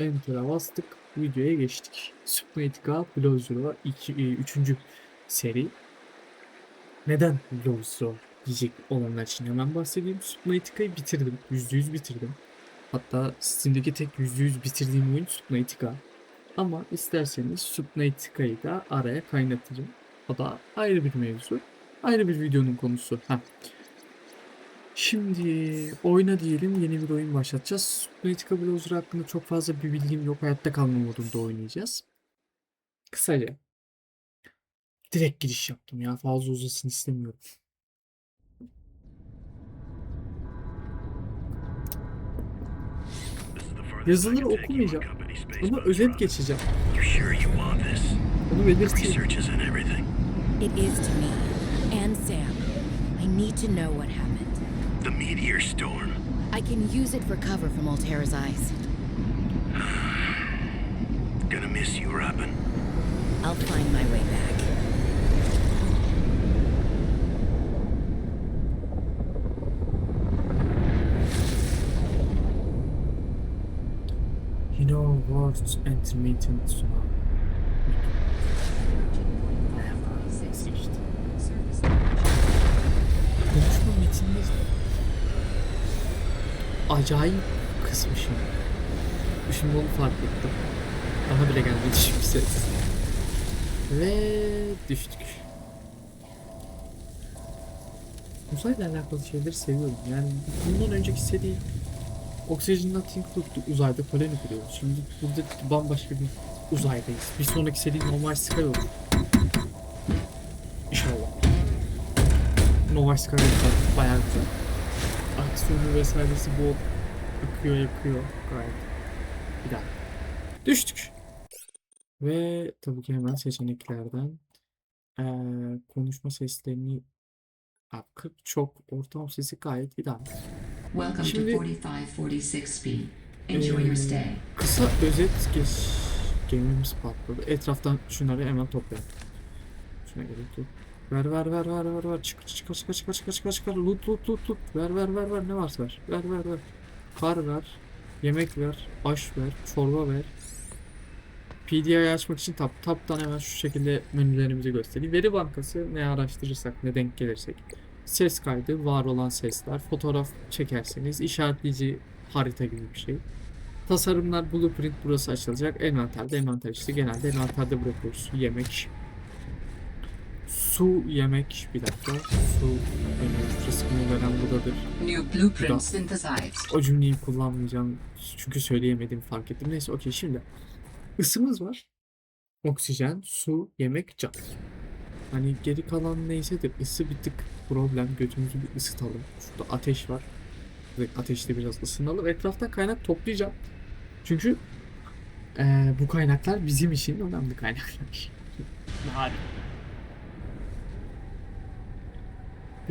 Enter'a bastık. Videoya geçtik. Subnautica Below Zero 2, 3. seri. Neden Below diyecek olanlar için hemen bahsedeyim. Subnautica'yı bitirdim. %100 bitirdim. Hatta Steam'deki tek %100 bitirdiğim oyun Subnautica. Ama isterseniz Subnautica'yı da araya kaynatırım. O da ayrı bir mevzu. Ayrı bir videonun konusu. Heh. Şimdi oyna diyelim yeni bir oyun başlatacağız. Subnautica Browser hakkında çok fazla bir bilgim yok. Hayatta kalma modunda oynayacağız. Kısaca. Direkt giriş yaptım ya. Fazla uzasın istemiyorum. Yazıları okumayacağım. Ama özet geçeceğim. Onu belirteyim. It is to me and Sam. I need to know what happened. The meteor storm. I can use it for cover from Altera's eyes. Gonna miss you, Robin. I'll find my way back. You know words intermittent tsunami. Sıçtı. Konuşma metinleri acayip kısmışım. Şimdi onu fark ettim. Daha bile gelmedi hiçbir ses. Ve düştük. Uzayla alakalı şeyleri seviyorum. Yani bundan önceki seri Oxygen Nothing Look'tu. Uzayda koloni kuruyoruz. Şimdi burada bambaşka bir uzaydayız. Bir sonraki seri normal Sky olur. İnşallah. Normal Sky olur. Bayağı güzel. Aksiyonu vesairesi bol. Akıyor yakıyor. Gayet. Bir daha. Düştük. Ve tabii ki hemen seçeneklerden eee, konuşma seslerini 40 çok ortam sesi gayet ideal. Welcome Şimdi- to 4546 speed. Enjoy your Ee, stay. Kısa özet geç. Gemimiz patladı. Etraftan şunları hemen toplayalım. Şuna gerek yok. Ver ver ver ver ver ver. Çık çık çık çık çık çık çık çık loot loot loot loot. Ver ver ver ver ne varsa ver. Ver ver ver. Kar ver. Yemek ver. Aş ver. Çorba ver. PDI'yi açmak için tap taptan hemen şu şekilde menülerimizi göstereyim. Veri bankası ne araştırırsak ne denk gelirsek. Ses kaydı, var olan sesler, fotoğraf çekerseniz işaretleyici harita gibi bir şey. Tasarımlar blueprint burası açılacak. Envanterde envanter işte genelde envanterde bırakıyoruz. Yemek. Su yemek bir dakika. Su yemek rızkını veren budadır. New blueprint synthesized. O cümleyi kullanmayacağım. Çünkü söyleyemedim fark ettim. Neyse okey şimdi. Isımız var. Oksijen, su, yemek, can. Hani geri kalan neyse de ısı bir tık problem. Götümüzü bir ısıtalım. Şurada ateş var. Ateşte biraz ısınalım. Etraftan kaynak toplayacağım. Çünkü eee, bu kaynaklar bizim için önemli kaynaklar. Hadi.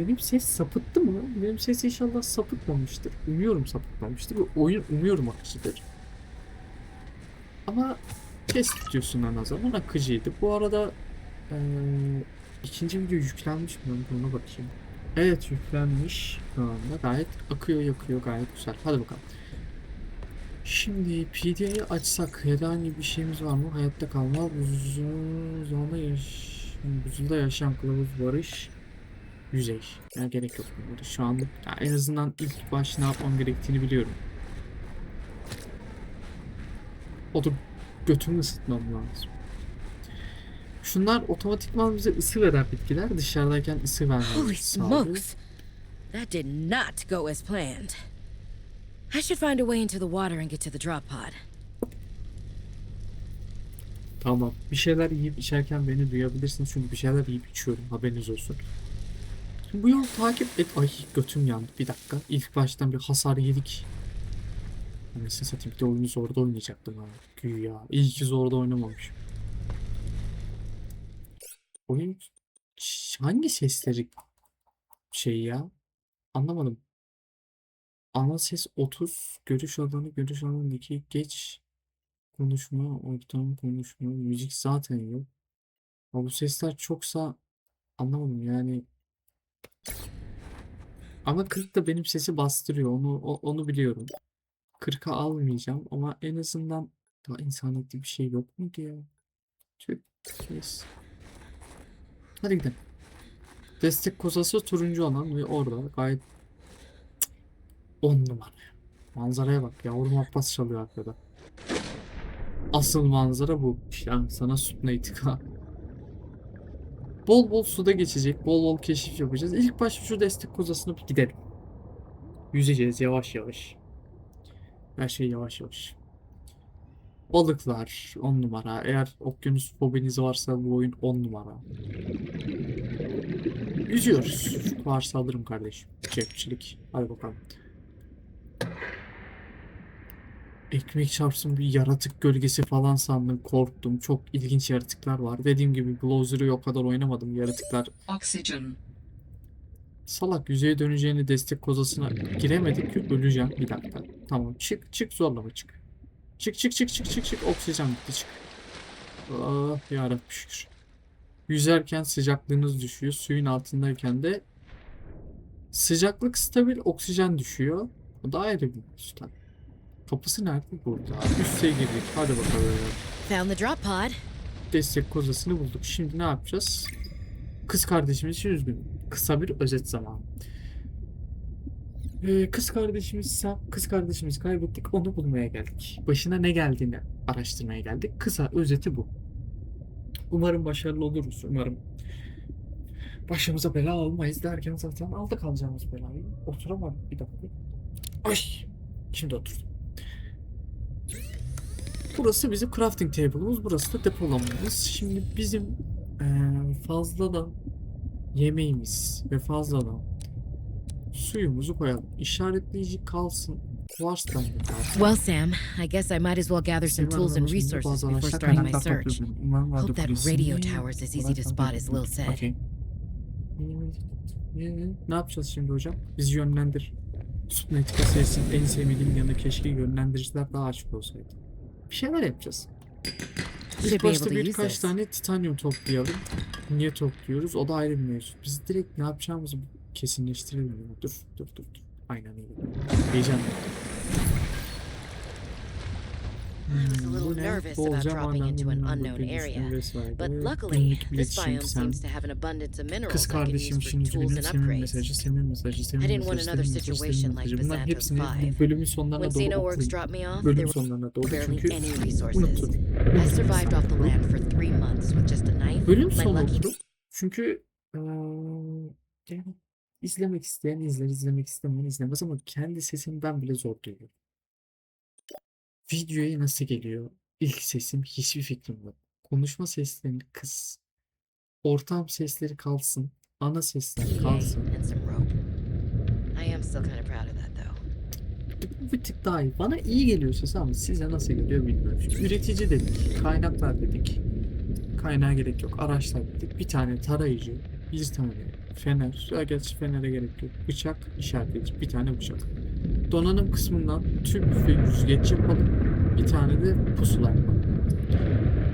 Benim ses sapıttı mı? Benim ses inşallah sapıtmamıştır. Umuyorum sapıtmamıştır ve oyun umuyorum akıcıdır. Ama kes tutuyorsun en azından akıcıydı. Bu arada eee, ikinci video yüklenmiş mi? Ona bakayım. Evet yüklenmiş şu anda. Gayet akıyor yakıyor gayet güzel. Hadi bakalım. Şimdi PDA'yı açsak herhangi bir şeyimiz var mı? Hayatta kalma, buzul zamanda yaş buzulda yaşayan kılavuz barış yüzey. Ya gerek yok burada şu an. Ya en azından ilk baş ne yapmam gerektiğini biliyorum. O da götümü ısıtmam lazım. Şunlar otomatikman bize ısı veren bitkiler. Dışarıdayken ısı Holy vermemizi sağlıyor. smokes! That did not go as planned. I should find a way into the water and get to the drop pod. Tamam. Bir şeyler yiyip içerken beni duyabilirsiniz çünkü bir şeyler yiyip içiyorum. Haberiniz olsun. Bu yolu takip et. Ay götüm yandı. Bir dakika. İlk baştan bir hasar yedik. Anasını satayım. Bir de oyunu zorda oynayacaktım ha. Güya. İyi ki zorda oynamamışım. Oyun hangi sesleri şey ya? Anlamadım. Ana ses 30, görüş alanı, görüş alanındaki geç konuşma, ortam konuşma, müzik zaten yok. Ama bu sesler çoksa anlamadım yani. Ama 40 da benim sesi bastırıyor. Onu onu biliyorum. 40'a almayacağım ama en azından Daha insaniyetli bir şey yok muydu ya? Tüh. Neyse. Hadi gidelim. Destek kozası turuncu olan ve orada gayet 10 numara. Manzaraya bak yavrum Abbas çalıyor arkada. Asıl manzara bu. Yani sana Subnate ha. Bol bol suda geçecek. Bol bol keşif yapacağız. İlk başta şu destek kozasına bir gidelim. Yüzeceğiz yavaş yavaş. Her şey yavaş yavaş. Balıklar 10 numara. Eğer okyanus fobiniz varsa bu oyun 10 numara. Yüzüyoruz. Varsa alırım kardeşim. Cepçilik. Hadi bakalım. Ekmek çarpsın bir yaratık gölgesi falan sandım. Korktum. Çok ilginç yaratıklar var. Dediğim gibi Glozer'ı o kadar oynamadım. Yaratıklar Oxygen. Salak yüzeye döneceğini destek kozasına giremedik ki öleceğim. Bir dakika. Tamam çık çık zorlama çık. Çık çık çık çık çık çık oksijen bitti çık. Ah yarabbim şükür. Yüzerken sıcaklığınız düşüyor. Suyun altındayken de sıcaklık stabil oksijen düşüyor. Bu da ayrı bir üstten. Kapısı nerede? Burada. Üste girdik. Hadi bakalım. Found the drop pod. destek kozasını bulduk. Şimdi ne yapacağız? Kız kardeşimiz için üzgünüm. Kısa bir özet zamanı. Ee, kız kardeşimiz kız kardeşimizi kaybettik. Onu bulmaya geldik. Başına ne geldiğini araştırmaya geldik. Kısa özeti bu. Umarım başarılı oluruz. Umarım başımıza bela almayız derken zaten aldık alacağımız belayı. Oturamadım bir dakika. Ay! Şimdi oturdum. Burası bizim crafting table'ımız. Burası da depolamamız. Şimdi bizim eee fazladan yemeğimiz ve fazladan suyumuzu koyalım. İşaretleyici kalsın. Kalsın. Well, Sam, I guess I might as well gather some tools and resources before starting my search. Hope that radio tower is as easy to spot as Lil said. Ee, Ne yapacağız şimdi hocam? Bizi yönlendir. Subnautica serisinin en sevmediğim yanı keşke yönlendiriciler daha açık olsaydı. Bir şeyler yapacağız. İlk başta birkaç tane titanyum toplayalım. Niye topluyoruz? O da ayrı bir mevzu. Biz direkt ne yapacağımızı kesinleştirelim. Dur, dur, dur, dur. Aynen öyle. Heyecan yaptım. I was a Hmm, little nervous about dropping into an unknown area. But luckily, this biome seems to have an abundance of minerals Kız I can use for şimdi tools benim and senin upgrades. mesajı, senin mesajı, senin I didn't want mesajı, another senin mesajı, senin situation like mesajı. Bunların Bazantos hepsini Five. bu bölümün sonlarına When doğru Xenoworks okuyun. dropped me off, Bölüm there were sonlarına doğru barely any resources. unutun. I survived off the land for three months with just a knife, Bölüm my sonu lucky okudum. Çünkü eee, yani izlemek isteyen izler, izlemek istemeyen izlemez ama kendi sesimi ben bile zor duyuyorum. Videoya nasıl geliyor? İlk sesim hiçbir fikrim yok. Konuşma seslerini kıs. Ortam sesleri kalsın. Ana sesler kalsın. bir tık daha iyi. Bana iyi geliyor ses ama size nasıl geliyor bilmiyorum. Şimdi üretici dedik, kaynaklar dedik. Kaynağa gerek yok. Araçlar dedik. Bir tane tarayıcı, bir tane fener. Ya gerçi fenere gerek yok. Bıçak, işaretleyici. Bir tane bıçak. Donanım kısmından tüp ve yüzgeç yapalım. Bir tane de pusula yapalım.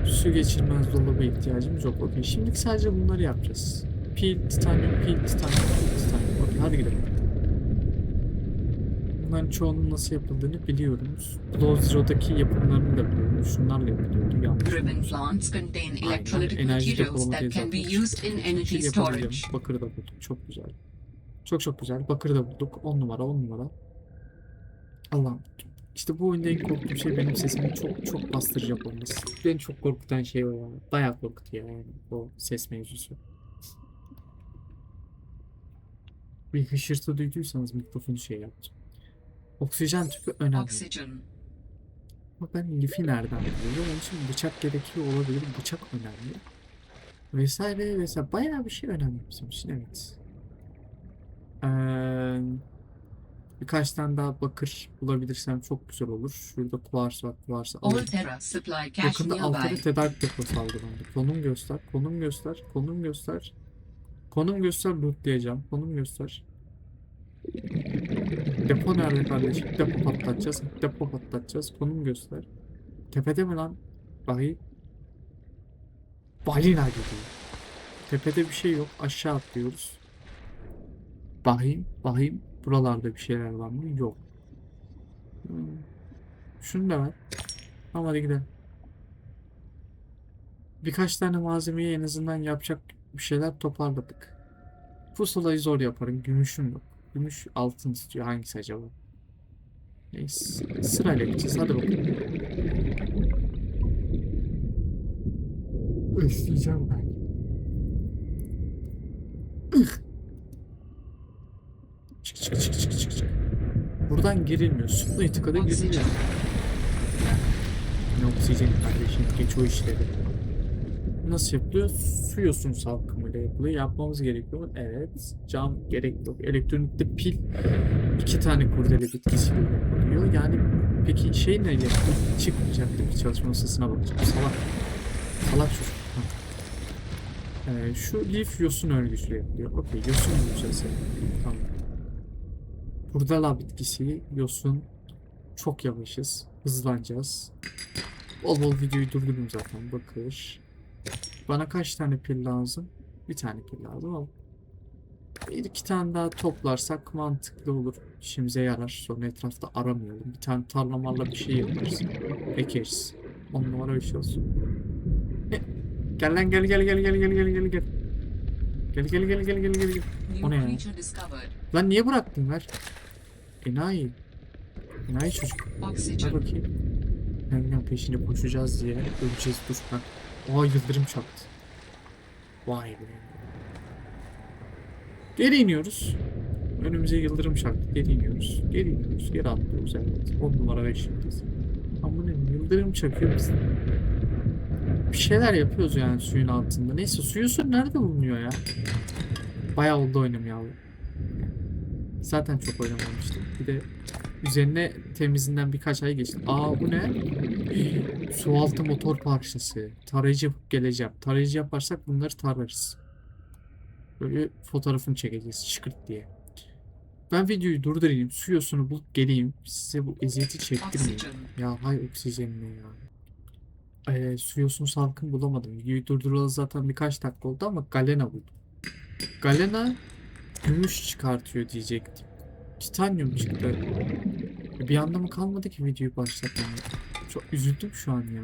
Su geçirmez dolaba ihtiyacımız yok. Okey. Şimdi sadece bunları yapacağız. Pil, titanyum, pil, titanyum, pil, titanyum. Okey hadi gidelim. Bunların çoğunun nasıl yapıldığını biliyoruz. Blow Zero'daki yapımlarını da biliyoruz. Şunlarla yapılıyordu. Yanlış olmuşsa. plants contain electrolytic Enerji materials depolama that can be tesisatı. used in Hiçbir energy şey yapamayacağım. storage. Bakırı da bulduk. Çok güzel. Çok çok güzel. Bakırı da bulduk. 10 numara 10 numara. Allah'ım. İşte bu oyunda en korktuğum şey benim sesimin çok çok bastıracak olması. Beni çok korkutan şey o ya. Bayağı korkutuyor yani o ses mevzusu. Bir hışırtı duyduysanız mikrofonu şey yaptım. Oksijen tüpü önemli. Oxygen. Ama ben lifi nereden buluyorum? Onun için bıçak gerekiyor olabilir. Bıçak önemli. Vesaire vesaire. Bayağı bir şey önemli bizim için evet. Ee, birkaç tane daha bakır bulabilirsem çok güzel olur. Şurada kuvars var. Kuvarsı alayım. Yakında nearby. tedarik deposu algılandı. Konum göster, konum göster, konum göster. Konum göster lootlayacağım. Konum göster. Depo nerede kardeşim? Depo patlatacağız. Depo patlatacağız. Konum göster. Tepede mi lan? Bakayım. Balina gidiyor. Tepede bir şey yok. Aşağı atlıyoruz. Bakayım. Bakayım. Buralarda bir şeyler var mı? Yok. Hmm. Şunu da ver. Tamam hadi gidelim. Birkaç tane malzemeyi en azından yapacak bir şeyler toparladık. Pusulayı zor yaparım. Gümüşüm yok. Gümüş altın istiyor. Hangisi acaba? Neyse. Sırayla gideceğiz. Hadi bakalım. Üfleyeceğim ben. Çık çık çık çık çık. Buradan girilmiyor. Supla itikada giriliyor. Ne oksijen kardeşim geç o işleri. Nasıl yapılıyor? Su yosun salkımıyla yapılıyor. Yapmamız gerekiyor mu? Evet. Cam gerek yok. Elektronikte pil iki tane kurdele bitkisiyle yapılıyor. Yani peki şey ne yapıyor? Çıkmayacak mi? Çalışma masasına bakacağım. Salak. Salak çocuk. Ee, şu lif yosun örgüsüyle yapılıyor. Okey yosun bulacağız. yani. Tamam. Kurdela bitkisi, yosun. Çok yavaşız. Hızlanacağız. Bol bol videoyu durdurdum zaten. Bakır. Bana kaç tane pil lazım? Bir tane pil lazım ama bir iki tane daha toplarsak mantıklı olur. İşimize yarar. Sonra etrafta aramayalım. Bir tane tarlamarla bir şey yaparız. Ekeriz. On numara bir şey olsun. E, Gel lan gel gel gel gel gel gel gel gel. Gel gel gel gel gel gel gel. O ne ya? Lan niye bıraktın ver? Enayi. Enayi çocuk. Ver Oxygen. bakayım. Hemen peşine koşacağız diye öleceğiz dur ben. Aa yıldırım çaktı. Vay be. Geri iniyoruz. Önümüze yıldırım çaktı. Geri iniyoruz. Geri iniyoruz. Geri atlıyoruz evet. 10 numara 5 yıldız. Ama ne yıldırım çakıyor biz. Bir şeyler yapıyoruz yani suyun altında. Neyse suyu su nerede bulunuyor ya? Bayağı oldu oynamayalı. Zaten çok oynamamıştım. Bir de Üzerine temizinden birkaç ay geçti. Aa bu ne? Sualtı motor parçası. Tarayıcı geleceğim. Tarayıcı yaparsak bunları tararız. Böyle fotoğrafını çekeceğiz şıkırt diye. Ben videoyu durdurayım. Su yosunu bulup geleyim. Size bu eziyeti çektirmeyeyim. Ya hay oksijen ne ya. Ee, su yosunu salkım bulamadım. Videoyu durduralı zaten birkaç dakika oldu ama galena buldum. Galena gümüş çıkartıyor diyecektim. Titanyum çıktı. Bir anlamı kalmadı ki videoyu başlatmaya. Çok üzüldüm şu an ya.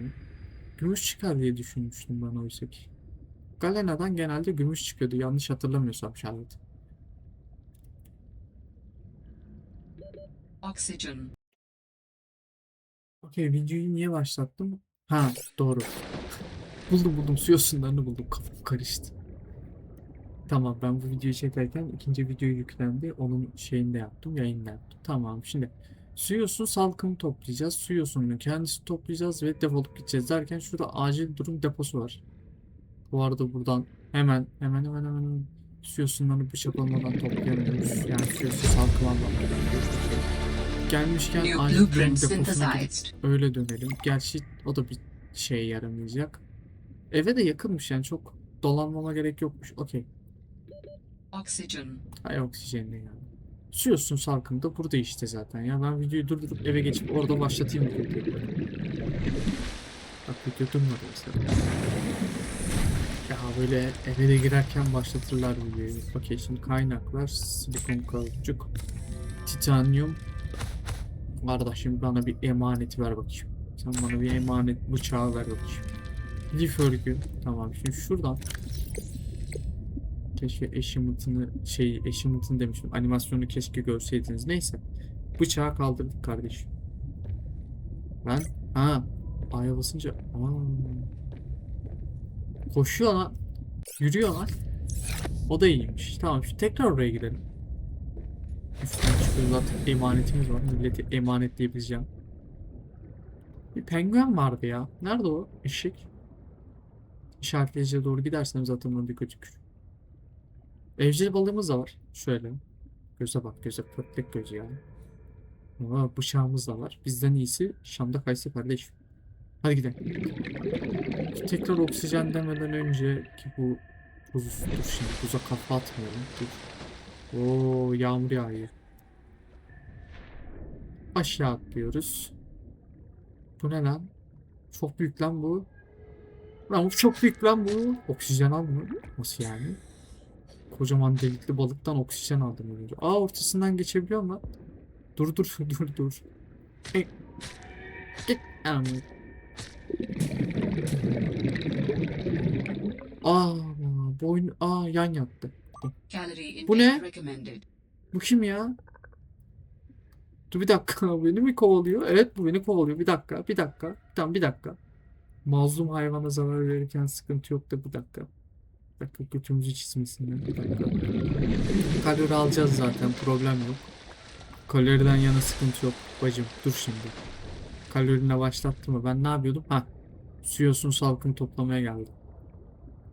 Gümüş çıkar diye düşünmüştüm ben oysa ki. Galena'dan genelde gümüş çıkıyordu yanlış hatırlamıyorsam şayet. Oxygen. Okey videoyu niye başlattım? Ha doğru. buldum buldum su yosunlarını buldum kafam karıştı. Tamam ben bu videoyu çekerken ikinci video yüklendi. Onun şeyini de yaptım yayını da yaptım. Tamam şimdi su yosun salkımı toplayacağız. Su yosununu kendisi toplayacağız ve defolup gideceğiz derken şurada acil durum deposu var. Bu arada buradan hemen hemen hemen hemen, hemen su yosunlarını bıçak olmadan toplayamıyoruz. Yani su yosun salkımı anlamında. Gelmişken New acil durum deposuna gidip. Öyle dönelim. Gerçi o da bir şeye yaramayacak. Eve de yakınmış yani çok dolanmama gerek yokmuş. Okey. Oxygen. Hay oksijenli yani. Su yosun salkım da burada işte zaten ya. Ben videoyu durdurup eve geçip orada başlatayım videoyu. Bak video durmadı mesela. Ya böyle eve de girerken başlatırlar videoyu. Okey şimdi kaynaklar silikon kauçuk, titanyum. Kardeşim bana bir emanet ver bakayım. Sen bana bir emanet bıçağı ver bakayım. Lif örgü. Tamam şimdi şuradan Keşke eşimutunu şey eşimutunu demiştim. Animasyonu keşke görseydiniz. Neyse. Bıçağı kaldırdık kardeşim. Ben ha A'ya basınca Aa. Koşuyor lan. Yürüyor lan. O da iyiymiş. Tamam şimdi tekrar oraya gidelim. Üstten çıkıyoruz artık emanetimiz var. Milleti emanetleyebileceğim. Bir penguen vardı ya. Nerede o? Eşek. İşaretleyiciye doğru gidersem zaten onu bir gözükür. Evcil balığımız da var. Şöyle. Göze bak göze. Pörtlek gözü yani. Aa, bıçağımız da var. Bizden iyisi Şam'da kayısı kardeş. Hadi gidelim. Tekrar oksijen demeden önce ki bu buz dur şimdi buza kafa atmayalım. Dur. Oo yağmur yağıyor. Aşağı atlıyoruz. Bu ne lan? Çok büyük lan bu. Lan bu çok büyük lan bu. Oksijen almıyor. Nasıl yani? Kocaman delikli balıktan oksijen aldım önce. Aa ortasından geçebiliyor mu? Dur dur dur dur. Hey. Git. Aa, boyun aa yan yattı. Bu ne? Bu kim ya? Dur bir dakika beni mi kovalıyor? Evet bu beni kovalıyor. Bir dakika, bir dakika. Tamam bir dakika. Mazlum hayvana zarar verirken sıkıntı yok da bir dakika. Dakika götümüzü çizmesinler. Bir dakika. Kalori alacağız zaten problem yok. Kaloriden yana sıkıntı yok bacım. Dur şimdi. Kalorine başlattı mı? Ben ne yapıyordum? Ha. Suyosun salkım toplamaya geldim.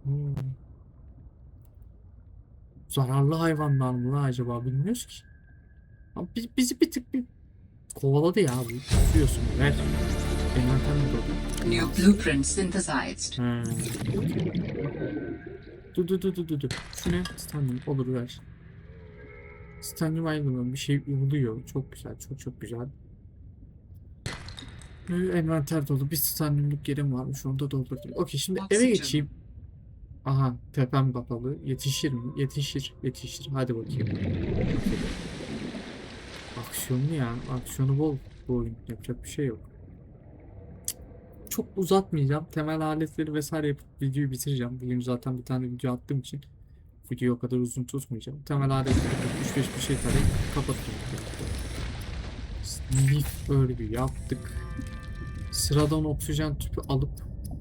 Hmm. Zararlı hayvanlar mı lan acaba bilmiyoruz ki. Ama bi- bizi bir tık bir kovaladı ya bu. Suyosun ver. Envanter mi? New blueprint synthesized. Ha. Dur dur dur dur dur dur. Şu ne? Stanley olur ver. Stanley Wileman bir şey uğuluyor. Çok güzel. Çok çok güzel. Ee, Envanter dolu. Bir Stanley'lik yerim varmış. Onu da doldurdum. Okey şimdi eve Oksijen. geçeyim. Aha tepem kapalı. Yetişir mi? Yetişir. Yetişir. Hadi bakayım. Aksiyonlu ya. Aksiyonu bol bu oyun. Yapacak bir şey yok. Çok uzatmayacağım. Temel aletleri vesaire yapıp videoyu bitireceğim. Bugün zaten bir tane video attığım için videoyu o kadar uzun tutmayacağım. Temel aletleri yapıp 3-5 bir şey tarayıp kapatacağım. Leaf örgü yaptık. Sıradan oksijen tüpü alıp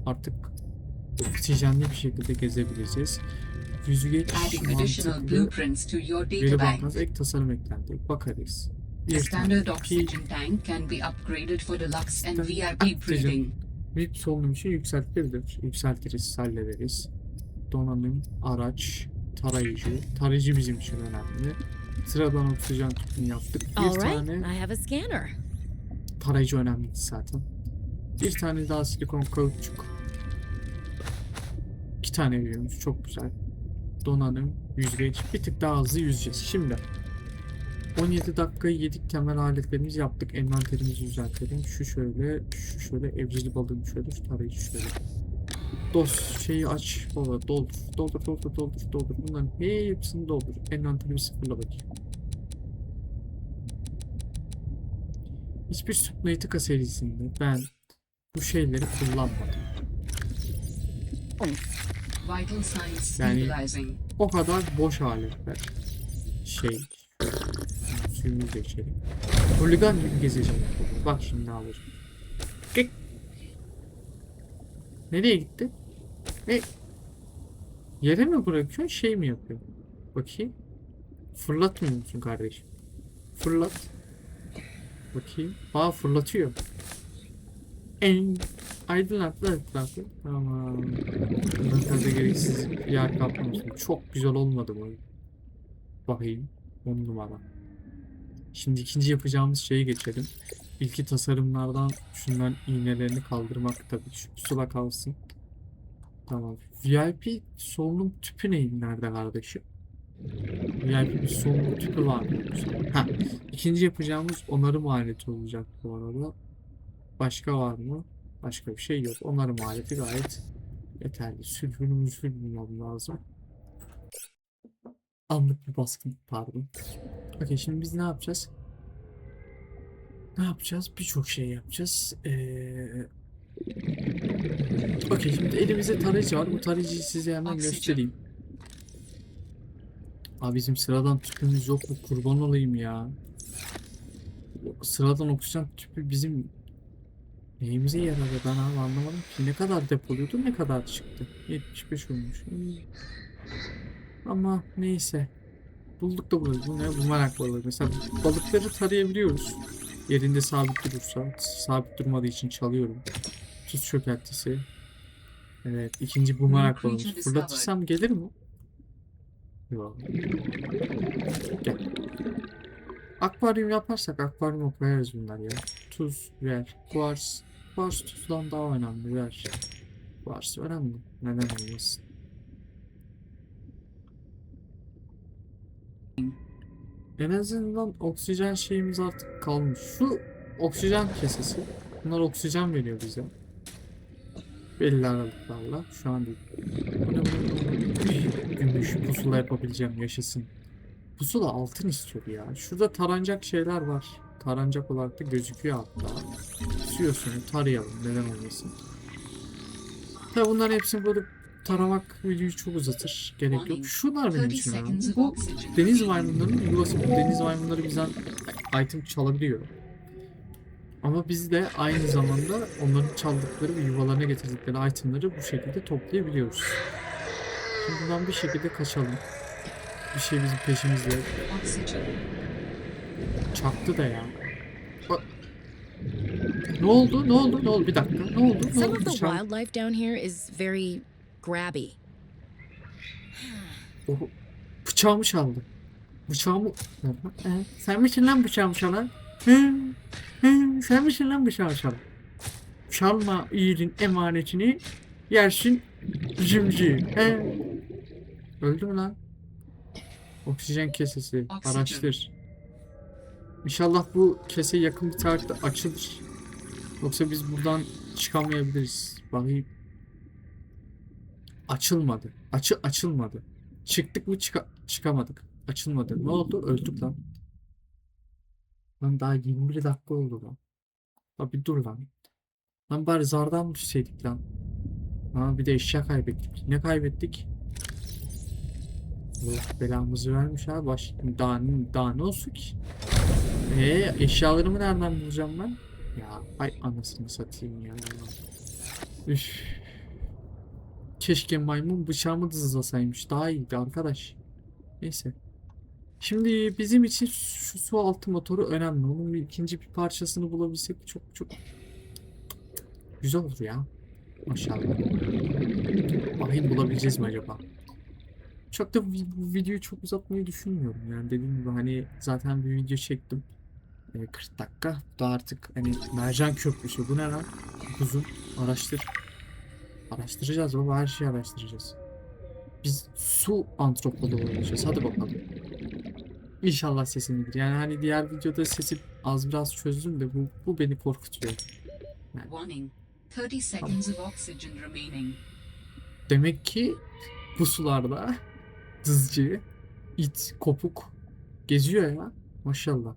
artık oksijenli bir şekilde gezebileceğiz. Yüzgeç mantıklı. Veri bankası ek tasarım eklendi. Bakarız. The standard oxygen tank can be upgraded for deluxe and VIP breathing. VIP solunum için yükseltilebilir. Yükseltiriz, hallederiz. Donanım, araç, tarayıcı. Tarayıcı bizim için önemli. Sıradan oksijen tüpünü yaptık. Bir All right, tane I have a scanner. tarayıcı önemliydi zaten. Bir tane daha silikon kauçuk. İki tane veriyormuş. Çok güzel. Donanım, yüzgeç. Bir tık daha hızlı yüzeceğiz. Şimdi 17 dakikayı yedik temel aletlerimizi yaptık. Envanterimizi düzeltelim. Şu şöyle, şu şöyle evcil balığım şöyle, şu tarayıcı şöyle. Dos şeyi aç baba doldur. Doldur doldur doldur doldur. Bunların hepsini doldur. Envanterimi sıfırla bakayım. Hiçbir Subnautica serisinde ben bu şeyleri kullanmadım. Yani-. O kadar boş aletler. Şey. Suyumuzu da içelim. Holigan gibi gezeceğim. Bak şimdi ne alırım. Gek. Nereye gitti? Ne? Yere mi bırakıyorsun şey mi yapıyor? Bakayım. Fırlatmıyor musun kardeşim? Fırlat. Bakayım. Aa fırlatıyor. En aydınlatma etrafı. Tamam. Fazla gereksiz yer kaplamıştım. Çok güzel olmadı bu. Bakayım. 10 numara. Şimdi ikinci yapacağımız şeye geçelim. İlki tasarımlardan şundan iğnelerini kaldırmak tabii. Şu pusula kalsın. Tamam. VIP solunum tüpü ne? Nerede kardeşim? VIP bir solunum tüpü var mı? Ha. İkinci yapacağımız onarım aleti olacak bu arada. Başka var mı? Başka bir şey yok. Onarım aleti gayet yeterli. Sülfürü müsfür bulmam lazım. Anlık bir baskın pardon. Okey şimdi biz ne yapacağız? Ne yapacağız? Birçok şey yapacağız. Ee... Okey şimdi elimizde tarayıcı var. Bu tarayıcıyı size hemen Oksijen. göstereyim. Abi bizim sıradan tüpümüz yok mu? Kurban olayım ya. Sıradan oksijen tüpü bizim neyimize yaradı ben abi anlamadım ki. Ne kadar depoluyordu ne kadar çıktı. 75 olmuş. Hmm. Ama neyse. Bulduk da burayı. Bu ne? Bu merak balığı. Mesela balıkları tarayabiliyoruz. Yerinde sabit durursa. Sabit durmadığı için çalıyorum. Tuz çökertisi. Evet. ikinci bu merak balığı. creature Fırlatırsam gelir mi? Yok. Gel. Akvaryum yaparsak akvaryuma koyarız bunlar ya. Tuz ver. Kuvars. Kuvars tuzdan daha önemli ver. Kuvars önemli. Neden olmasın? En azından oksijen şeyimiz artık kalmış. Şu oksijen kesesi. Bunlar oksijen veriyor bize. Belli aralıklarla. Şu an? Gümüş pusula yapabileceğim yaşasın. Pusula altın istiyor ya. Şurada tarancak şeyler var. Tarancak olarak da gözüküyor hatta. Suyosunu tarayalım neden olmasın. Tabi bunların hepsini böyle taramak videoyu çok uzatır. Gerek yok. Şunlar benim 30 için önemli. Bu deniz maymunlarının yuvası. Bu deniz maymunları bizden item çalabiliyor. Ama biz de aynı zamanda onların çaldıkları ve yuvalarına getirdikleri itemleri bu şekilde toplayabiliyoruz. Şimdi buradan bir şekilde kaçalım. Bir şey bizim peşimizde. Çaktı da ya. Bak. Ne oldu? Ne oldu? Ne oldu? Bir dakika. Ne oldu? Ne Some oldu? of the wildlife down here is very grabby. O bıçağımı çaldı. Bıçağımı... Ee, sen misin lan bıçağımı çalan? Hı, hı, sen misin lan bıçağımı çalan? Çalma yiğidin emanetini yersin cimci. He. Öldü mü lan? Oksijen kesesi. Oksijen. Araştır. İnşallah bu kese yakın bir tarihte açılır. Yoksa biz buradan çıkamayabiliriz. Bakayım. Açılmadı. Açı açılmadı. Çıktık mı çıka çıkamadık. Açılmadı. Ne oldu? Öldük lan. Lan daha 21 dakika oldu lan. Lan bir dur lan. Lan bari zardan düşseydik lan? Ha bir de eşya kaybettik. Ne kaybettik? Allah belamızı vermiş ha. Baş... Daha, daha ne olsun ki? Eee eşyalarımı nereden bulacağım ben? Ya ay anasını satayım ya. Üf. Keşke maymun bıçağımı dızlasaymış. Daha iyiydi arkadaş. Neyse. Şimdi bizim için şu su altı motoru önemli. Onun bir ikinci bir parçasını bulabilsek çok çok güzel olur ya. Maşallah. Bakayım bulabileceğiz mi acaba? Çok da bu videoyu çok uzatmayı düşünmüyorum. Yani dediğim gibi hani zaten bir video çektim. Ee, 40 dakika. Bu da artık hani mercan köprüsü. Bu ne lan? Uzun. Araştır. Araştıracağız baba her şeyi araştıracağız. Biz su antropoloğu olacağız. Hadi bakalım. İnşallah sesim gider. Yani hani diğer videoda sesi az biraz çözdüm de bu, bu beni korkutuyor. Warning. 30 seconds of oxygen remaining. Demek ki bu sularda dızcı, it, kopuk geziyor ya. Maşallah.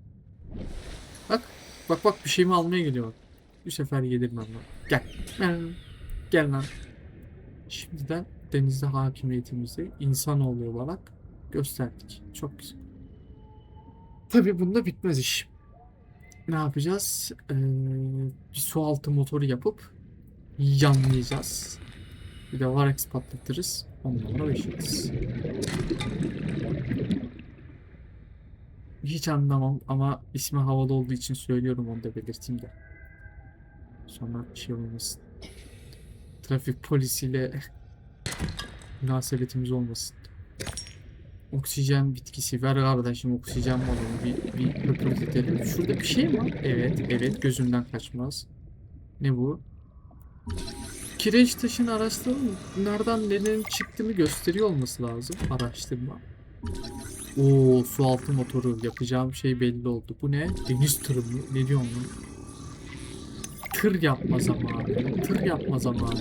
Bak, bak bak bir şeyimi almaya geliyor. bak. Bu sefer yedirmem lan. Gel. Gel, Gel lan. Şimdiden denizde hakimiyetimizi insanoğlu olarak gösterdik. Çok güzel. Tabii bunda bitmez iş. Ne yapacağız? Ee, bir su altı motoru yapıp yanlayacağız. Bir de Varex patlatırız. Onlarla yaşarız. Hiç anlamam ama ismi havalı olduğu için söylüyorum onu da belirteyim de. Sonra şey olmasın. Trafik polisiyle münasebetimiz olmasın. Oksijen bitkisi ver kardeşim oksijen balonu bir, bir höpürdetelim. Şurada bir şey mi var? Evet evet gözümden kaçmaz. Ne bu? Kireç taşın araştırma nereden nelerin çıktığını gösteriyor olması lazım. Araştırma. Oo su altı motoru yapacağım şey belli oldu. Bu ne? Deniz tırı mı? Ne diyorsun lan? Tır yapma zamanı. Tır yapma zamanı.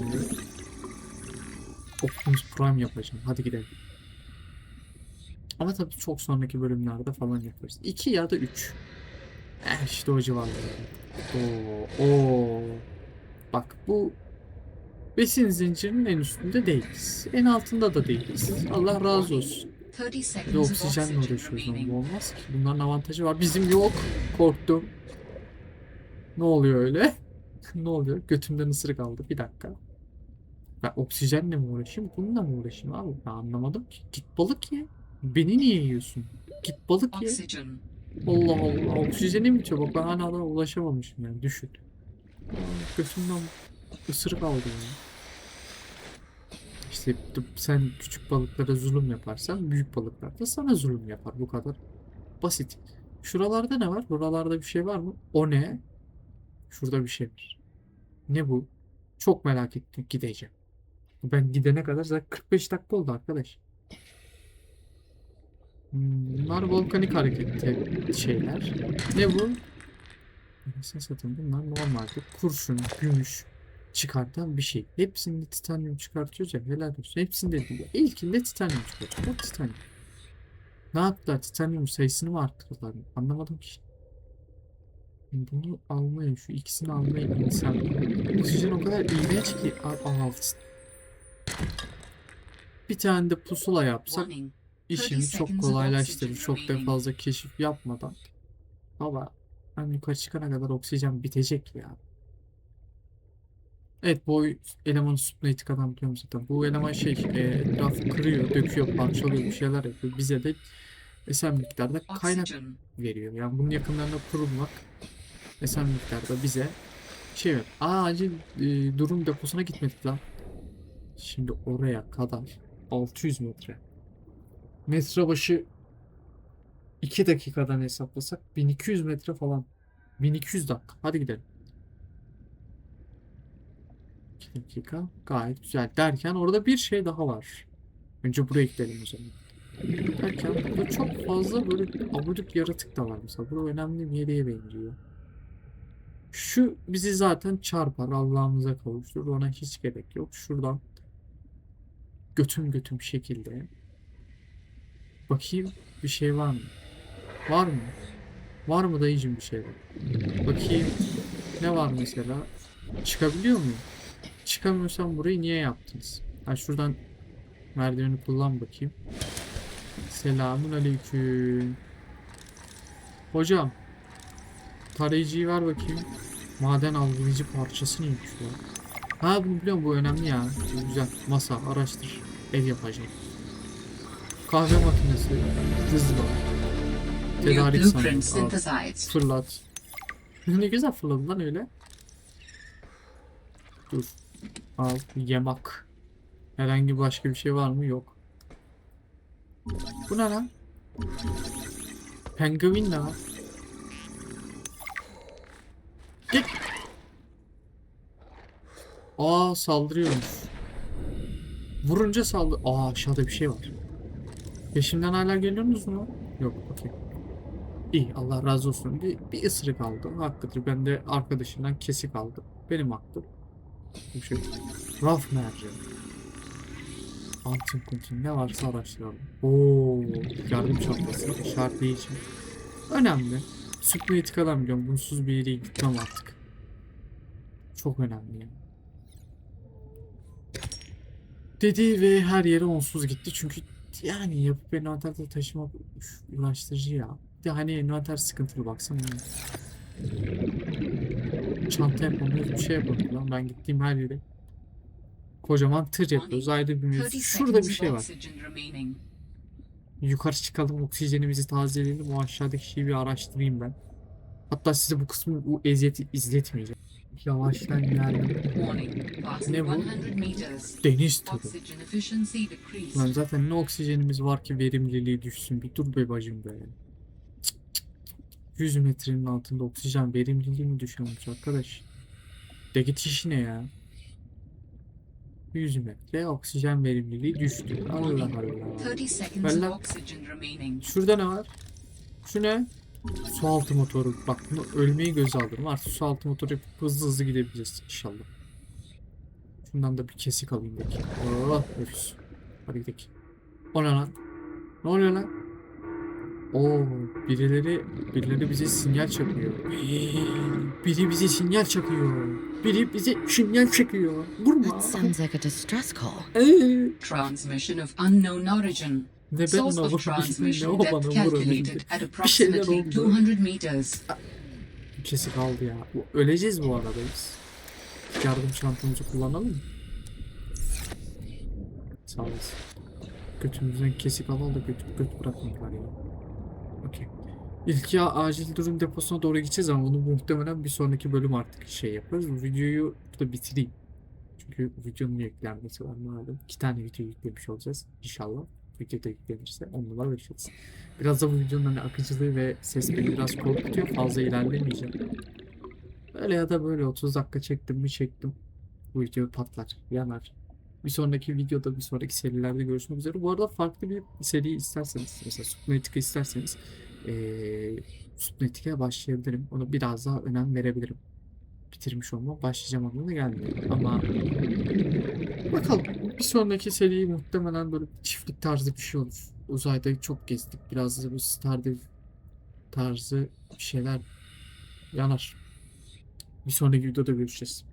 Optimus Prime yapacağım. Hadi gidelim. Ama tabii çok sonraki bölümlerde falan yaparız. 2 ya da 3. Eh işte o civarlarda. Oo, oo. Bak bu besin zincirinin en üstünde değiliz. En altında da değiliz. Allah razı olsun. 30 Bir oksijenle uğraşıyoruz ama bu olmaz ki. Bunların avantajı var. Bizim yok. Korktum. Ne oluyor öyle? Ne oluyor? Götümden ısırık aldı. Bir dakika. Ben oksijenle mi uğraşayım? Bununla mı uğraşayım abi? Ben anlamadım ki. Git balık ye. Beni niye yiyorsun? Git balık ye. Oxygen. Allah Allah. Oksijeni mi çabuk? Ben hala da ulaşamamışım yani. Düşün. Götümden ısırık aldı ya. İşte sen küçük balıklara zulüm yaparsan büyük balıklar da sana zulüm yapar. Bu kadar basit. Şuralarda ne var? Buralarda bir şey var mı? O ne? Şurada bir şey var. Ne bu? Çok merak ettim. Gideceğim. Ben gidene kadar zaten 45 dakika oldu arkadaş. Bunlar volkanik hareketli şeyler. Ne bu? Nasıl satayım? Bunlar normalde kurşun, gümüş çıkartan bir şey. Hepsinde titanyum çıkartıyoruz ya helal olsun. Hepsinde değil. İlkinde titanyum çıkartıyor. Bak titanyum. Ne yaptılar? Titanyum sayısını mı arttırdılar? Anlamadım ki. Bunu almayı, şu ikisini almayı insan. Oksijen o kadar iğrenç ki. Al, Bir tane de pusula yapsak işimi 30 çok kolaylaştırır. Çok da fazla keşif yapmadan. Baba ben yukarı çıkana kadar oksijen bitecek ya. Evet bu elemanın subnatic adam biliyorum zaten. Bu eleman şey e, etrafı kırıyor, döküyor, parçalıyor bir şeyler yapıyor. Bize de esen miktarda kaynak veriyor. Yani bunun yakınlarında kurulmak esen miktarda bize şey ver. Aa acil e, durum deposuna gitmedik lan. Şimdi oraya kadar 600 metre. Metre başı 2 dakikadan hesaplasak 1200 metre falan. 1200 dakika. Hadi gidelim. 2 dakika. Gayet güzel. Derken orada bir şey daha var. Önce buraya gidelim o zaman. Derken burada çok fazla böyle abuduk yaratık da var mesela. Bu önemli bir yere benziyor. Şu bizi zaten çarpar. Allah'ımıza kavuşturur. Ona hiç gerek yok. Şuradan götüm götüm şekilde bakayım bir şey var mı? Var mı? Var mı dayıcım bir şeyler? Bakayım ne var mesela? Çıkabiliyor muyum? Çıkamıyorsam burayı niye yaptınız? Ha şuradan merdiveni kullan bakayım. Selamun aleyküm. Hocam. Tarayıcıyı ver bakayım. Maden algılayıcı parçası neymiş bu? Ha bunu biliyorum bu önemli ya. Bu Güzel. Masa araştır. Ev yapacağım. Kahve makinesi. Hızlı. Tedarik synthesized. Fırlat. ne güzel fırladın lan öyle. Dur. Al yemak. Herhangi başka bir şey var mı? Yok. Bu ne lan? Penguin ne lan? Git. Aa saldırıyormuş. Vurunca saldı. Aa aşağıda bir şey var. Peşimden hala geliyorsunuz mu? Yok okey. İyi Allah razı olsun. Bir, bir ısırık aldı. Hakkıdır. Ben de arkadaşından kesik aldım. Benim hakkım. Bu şey. Raf merceği. Antin kuntin ne varsa araştıralım. Oo, yardım çantası. Şartlayıcı. Önemli. Süpnetik adam biliyorum. Bunsuz bir yere gitmem artık. Çok önemli yani. Dedi ve her yere onsuz gitti. Çünkü yani yapıp envanterde taşımak uğraştırıcı ya. Bir de hani envanter sıkıntılı baksana. Çanta yapamıyoruz bir şey yapamıyoruz lan. Ben gittiğim her yere kocaman tır yapıyoruz. Ayrı bir 30 mevzu. Şurada bir şey var. Yukarı çıkalım oksijenimizi tazeleyelim. O aşağıdaki şeyi bir araştırayım ben. Hatta size bu kısmı bu eziyeti izletmeyeceğim. Yavaştan ilerleyelim. Ne bu? 100 meters. Deniz turu. Lan zaten ne oksijenimiz var ki verimliliği düşsün. Bir dur be bacım be. Cık cık cık. 100 metrenin altında oksijen verimliliği mi düşüyormuş arkadaş? De git işine ya. 100 metre oksijen verimliliği düştü. Allah Allah. 30 seconds Ver of lan. oxygen remaining. Şurada ne var? Şu ne? Su altı motoru. Bak bunu ölmeyi göze alırım. Artık su altı motoru hızlı hızlı gidebileceğiz inşallah. Şundan da bir kesik alayım bakayım. Oh, öpüs. Hadi gidelim. O ne lan? Ne oluyor lan? Oo, birileri birileri bize sinyal çakıyor. Biri bize sinyal çakıyor. Biri bize sinyal çakıyor. Vurma. That sounds like a distress call. Ee, Transmission of unknown origin. ne ben Source ona of vurayım, ne transmission o bana depth calculated at Bir şeyler approximately oldu. 200 meters. Kesik aldı ya. Bu- Öleceğiz bu arada biz. Yardım çantamızı kullanalım mı? Sağ olasın. Götümüzden kesik alalım da götü göt bırakmayın ya. Okey. İlk ya acil durum deposuna doğru gideceğiz ama bunu muhtemelen bir sonraki bölüm artık şey yaparız. Bu videoyu burada bitireyim. Çünkü videonun yüklenmesi var malum. İki tane video yüklemiş olacağız inşallah. Video da yüklenirse onunla uğraşırız. Biraz da bu videonun hani akıcılığı ve ses beni biraz korkutuyor. Fazla ilerlemeyeceğim. Öyle ya da böyle 30 dakika çektim mi çektim. Bu video patlar, yanar. Bir sonraki videoda, bir sonraki serilerde görüşmek üzere. Bu arada farklı bir seri isterseniz, mesela Subnautica isterseniz eee Subnautica'ya başlayabilirim. Ona biraz daha önem verebilirim. Bitirmiş olma, başlayacağım anlamına gelmiyor. Ama bakalım. Bir sonraki seri muhtemelen böyle çiftlik tarzı bir şey olur. Uzayda çok gezdik. Biraz da bu Stardew tarzı bir şeyler yanar. Bir sonraki videoda görüşeceğiz.